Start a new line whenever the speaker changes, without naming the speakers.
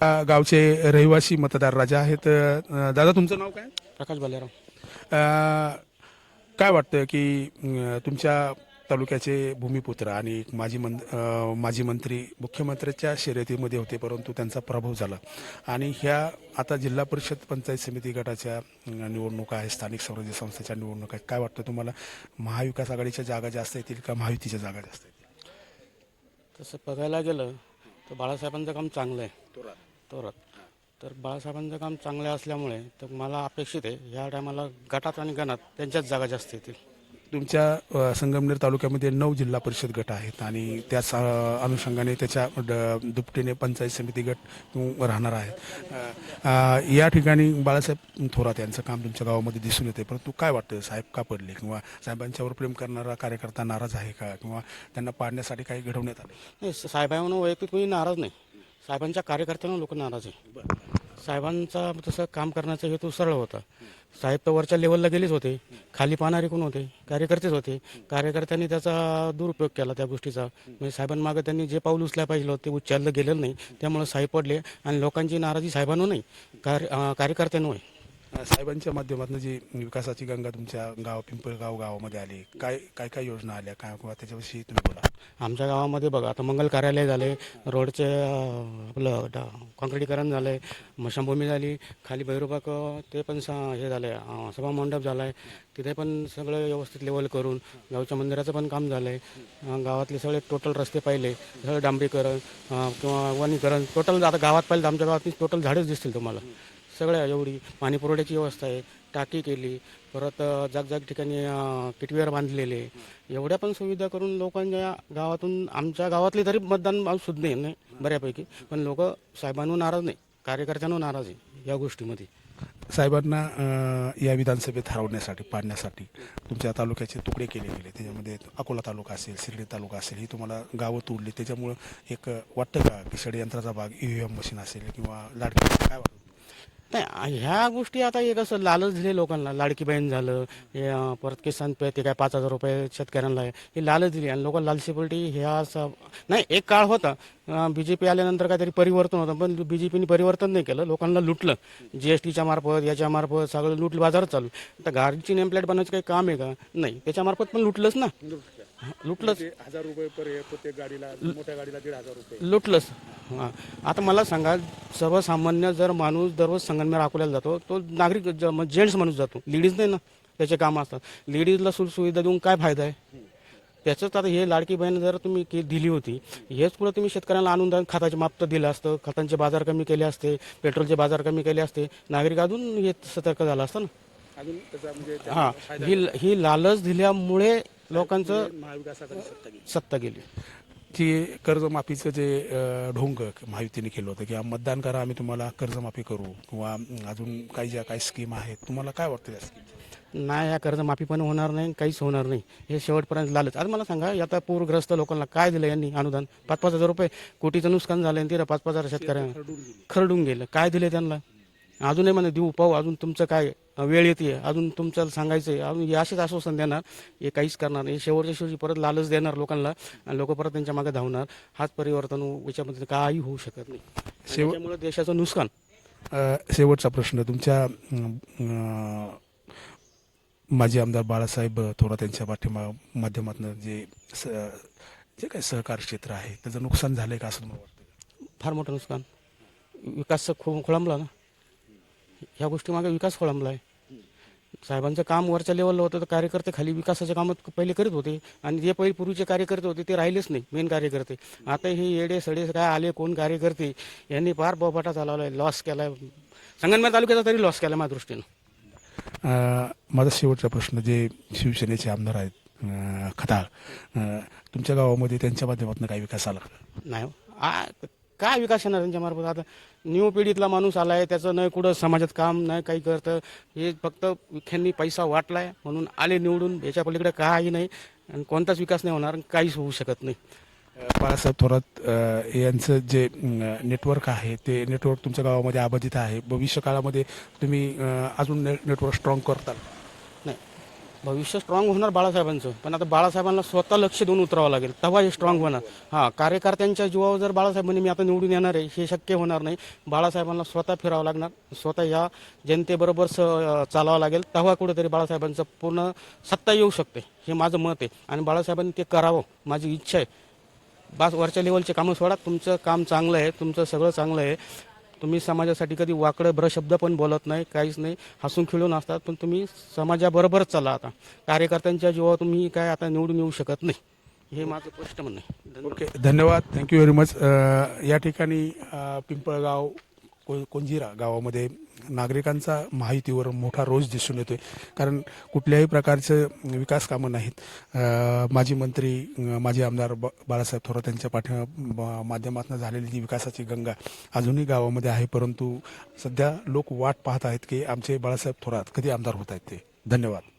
गावचे रहिवासी मतदार राजा आहेत. दादा तुमचं नाव काय?
प्रकाश बालेराव.
काय वाटतं की तुमच्या तालुक्याचे भूमिपुत्र आणि एक माजी मं माजी मंत्री मुख्यमंत्र्याच्या शर्यतीमध्ये होते परंतु त्यांचा पराभव झाला. आणि ह्या आता जिल्हा परिषद पंचायत समिती गटाच्या निवडणुका आहेत स्थानिक स्वराज्य संस्थेच्या निवडणुका आहेत. काय वाटतं तुम्हाला? महाविकास आघाडीच्या जागा जास्त येतील का महायुतीच्या जागा जास्त येतील?
तसं बघायला गेलं तर बाळासाहेबांचं काम चांगलं आहे. तोरात. तर बाळासाहेबांचं काम चांगलं असल्यामुळे तर मला अपेक्षित आहे ह्या टायमाला गटात आणि गणात त्यांच्याच जागा जास्त येतील.
तुमच्या अ, संगमनेर तालुक्यामध्ये नऊ जिल्हा परिषद गट आहेत आणि त्याच अ, अनुषंगाने त्याच्या ड- दुपटीने पंचायत समिती गट राहणार आहेत. अ, अ, या ठिकाणी बाळासाहेब थोरात यांचं काम तुमच्या गावामध्ये दिसून येते परंतु काय वाटतं साहेब का पडले? किंवा साहेबांच्यावर प्रेम करणारा कार्यकर्ता नाराज आहे का? किंवा त्यांना पाडण्यासाठी काही घडवण्यात आले?
नाही साहेबांना वैयक्तिक कोणी नाराज नाही. साहेबांच्या कार्यकर्त्यांना लोक नाराज आहे साहेबांचा तसं काम करण्याचा हेतू सरळ होता. साहेब तर वरच्या लेवलला गेलेच होते. खाली पाहणारे कोण होते? कार्यकर्तेच होते. कार्यकर्त्यांनी त्याचा दुरुपयोग केला त्या गोष्टीचा. म्हणजे साहेबांमागं त्यांनी जे पाऊल उचलाय पाहिजे होतं ते उच्चारलं गेलेलं नाही. त्यामुळे साहेब पडले आणि लोकांची नाराजी साहेबांनो नाही. कार्य अं, आहे.
साहेबांच्या माध्यमातून जी विकासाची गंगा तुमच्या गाव पिंपळगाव गावामध्ये आली काय काय काय योजना आल्या? काय किंवा त्याच्याविषयी तुम्ही बोला.
आमच्या गावामध्ये बघा आता मंगल कार्यालय झाले रोडचे आपलं डा- काँक्रिटीकरण झालं आहे मशाभूमी झाली खाली भैरोबाक ते पण सा हे झालं आहे सभा मंडप झाला आहे तिथे पण सगळं व्यवस्थित लेवल करून गावच्या मंदिराचं पण काम झालं आहे गावातले सगळे टोटल रस्ते पाहिले सगळं डांबरीकरण अं, किंवा वनीकरण टोटल आता गावात पाहिलं तर आमच्या गावात टोटल झाडेच दिसतील तुम्हाला. सगळ्या एवढी पाणी पुरवठ्याची व्यवस्था आहे. टाकी केली परत जागजाग ठिकाणी किटवेअर बांधलेले. एवढ्या पण सुविधा करून लोकांच्या गावातून आमच्या गावातले तरी मतदान सुद्धा नाही नाही बऱ्यापैकी. पण लोक साहेबांवर नाराज नाही कार्यकर्त्यांवर नाराज आहे या गोष्टीमध्ये.
साहेबांना या विधानसभेत हरवण्यासाठी पाडण्यासाठी तुमच्या तालुक्याचे तुकडे केले गेले. त्याच्यामध्ये अकोला तालुका असेल शिर्डी तालुका असेल ही तुम्हाला गावं तोडली. त्याच्यामुळं एक वाटतं का की षडयंत्राचा भाग ईव्हीएम मशीन असेल किंवा लाडकी काय वाटतं?
नाही ह्या गोष्टी आता एक असं लालच दिले लोकांना. लाडकी बहीण झालं हे अं, परत किसान पे ते काय पाच हजार रुपये शेतकऱ्यांना आहे हे लालच दिली. आणि लोक लालची पलटी ह्या असं नाही एक काळ होता. बी जे पी आल्यानंतर काहीतरी परिवर्तन होतं पण बी जे पीने परिवर्तन नाही केलं. लोकांना लुटलं. जी एस टीच्या मार्फत याच्या मार्फत सगळं लुटलं बाजारात चालू. आता गाडीची नेमप्लेट बनवायचं काही काम आहे का? नाही. त्याच्यामार्फत पण लुटलंच ना. लुटलंच.
हजार रुपये पर प्रत्येक गाडीला मोठ्या गाडीला दीड हजार रुपये.
लुटलंच. हां. आता मला सांगा सर्वसामान्य जर माणूस दररोज संगमनेर अकोल्याला जातो तो नागरिक जेंट्स माणूस जातो. लेडीज नाही ना त्याचे कामं असतात. लेडीजला सुविधा देऊन काय फायदा आहे? त्याचंच आता हे लाडकी बहीण जर तुम्ही के दिली होती हेच पुढे तुम्ही शेतकऱ्यांना आणून द्या खताचे माप तर दिलं असतं खतांचे बाजार कमी केले असते पेट्रोलचे बाजार कमी केले असते नागरिक अजून हे सतर्क झालं असतं ना.
अजून त्याचा म्हणजे
हां. ही ही लालच दिल्यामुळे लोकांचं
महाविकास आघाडी सत्ता गेली.
सत्ता गेली.
की कर्जमाफीचं जे ढोंग महायुतीने केलं होतं किंवा मतदान करा आम्ही तुम्हाला कर्जमाफी करू किंवा अजून काही ज्या काही स्कीम आहेत तुम्हाला काय वाटतं त्या स्कीम
नाही या कर्जमाफी पण होणार नाही काहीच होणार नाही. हे शेवटपर्यंत लालच आज मला सांगा आता पूरग्रस्त लोकांना काय दिलं यांनी अनुदान? पाच पाच हजार रुपये कोटीचं नुकसान झालं आणि तिला पाच पाच हजार शेतकऱ्यांना खरडून गेलं. काय दिले त्यांना? अजूनही म्हणे देऊ पाहू अजून तुमचं काय वेळ येते अजून तुमचं सांगायचं आहे अजून हे असेच आश्वासन देणार हे काहीच करणार नाही. शेवटच्या शेवटी परत लालच देणार लोकांना आणि लोक परत त्यांच्या मागे धावणार. हाच परिवर्तन याच्यामध्ये काही होऊ शकत नाही. त्यामुळे देशाचं नुकसान.
शेवटचा प्रश्न तुमच्या माजी आमदार बाळासाहेब थोरात यांच्या पाठिंबा माध्यमातून जे स जे काही सहकार क्षेत्र आहे त्याचं नुकसान झालंय का असं तुम्हाला वाटतं
फार मोठं नुकसान. विकास खो खोळंबला ना. ह्या गोष्टीमागे विकास खोळंबला आहे साहेबांचं काम वरच्या लेवलला होतं तर कार्यकर्ते खाली विकासाचे कामं पहिले करीत होते. आणि जे पहिले पूर्वीचे कार्यकर्ते होते ते राहिलेच नाही मेन कार्यकर्ते. आता हे येडे सडे काय आले कोण कार्यकर्ते यांनी फार बोबाटा चालवला आहे लॉस केला आहे संगमनेर तालुक्याचा तरी लॉस केला माझ्या दृष्टीनं.
माझा शेवटचा प्रश्न जे शिवसेनेचे आमदार आहेत खताळ तुमच्या गावामध्ये त्यांच्या माध्यमातून काही विकास आला?
नाही हो. काय विकास येणार त्यांच्यामार्फत आता न्यू पिढीतला माणूस आलाय त्याचं नाही कुठं समाजात काम नाही काही करतं. हे फक्त विख्यांनी पैसा वाटलाय म्हणून आले निवडून. याच्या पलीकडे काही नाही आणि कोणताच विकास नाही होणार काहीच होऊ शकत नाही.
बाळासाहेब थोरात यांचं जे नेटवर्क आहे ते नेटवर्क तुमच्या गावामध्ये आबाधित आहे. भविष्य काळामध्ये तुम्ही अजून नेटवर्क स्ट्रॉंग करताल.
भविष्य स्ट्रॉंग होणार बाळासाहेबांचं. पण आता बाळासाहेबांना स्वतः लक्ष देऊन उतरावं लागेल. तेव्हा हे स्ट्रॉंग होणार. हां कार्यकर्त्यांच्या जीवावर जर बाळासाहेबांनी मी आता निवडून येणार आहे हे शक्य होणार नाही. बाळासाहेबांना स्वतः फिरावं लागणार. स्वतः या जनतेबरोबर स चालावं लागेल. तेव्हा कुठेतरी बाळासाहेबांचं पूर्ण सत्ता येऊ शकते. हे माझं मत आहे. आणि बाळासाहेबांनी ते करावं माझी इच्छा आहे. बास वरच्या लेवलचे कामं सोडा. तुमचं काम चांगलं आहे. तुमचं सगळं चांगलं आहे. तुम्ही समाजासाठी कधी वाकडं ब्रशब्द पण बोलत नाही काहीच नाही. हसून खेळून असतात पण तुम्ही समाजाबरोबरच चला आता. कार्यकर्त्यांच्या जीवावर तुम्ही काय आता निवडून येऊ शकत नाही. हे माझं स्पष्ट म्हणणं आहे.
ओके धन्यवाद. थँक्यू व्हेरी मच या ठिकाणी पिंपळगाव को कोंजिरा गावामध्ये नागरिकांचा माहितीवर मोठा रोष दिसून येतोय. कारण कुठल्याही प्रकारचं विकास कामं नाहीत. माजी मंत्री माजी आमदार ब बाळासाहेब थोरात यांच्या पाठ्या माध्यमातून झालेली जी विकासाची गंगा अजूनही गावामध्ये आहे. परंतु सध्या लोक वाट पाहत आहेत की आमचे बाळासाहेब थोरात कधी आमदार होत आहेत ते. धन्यवाद.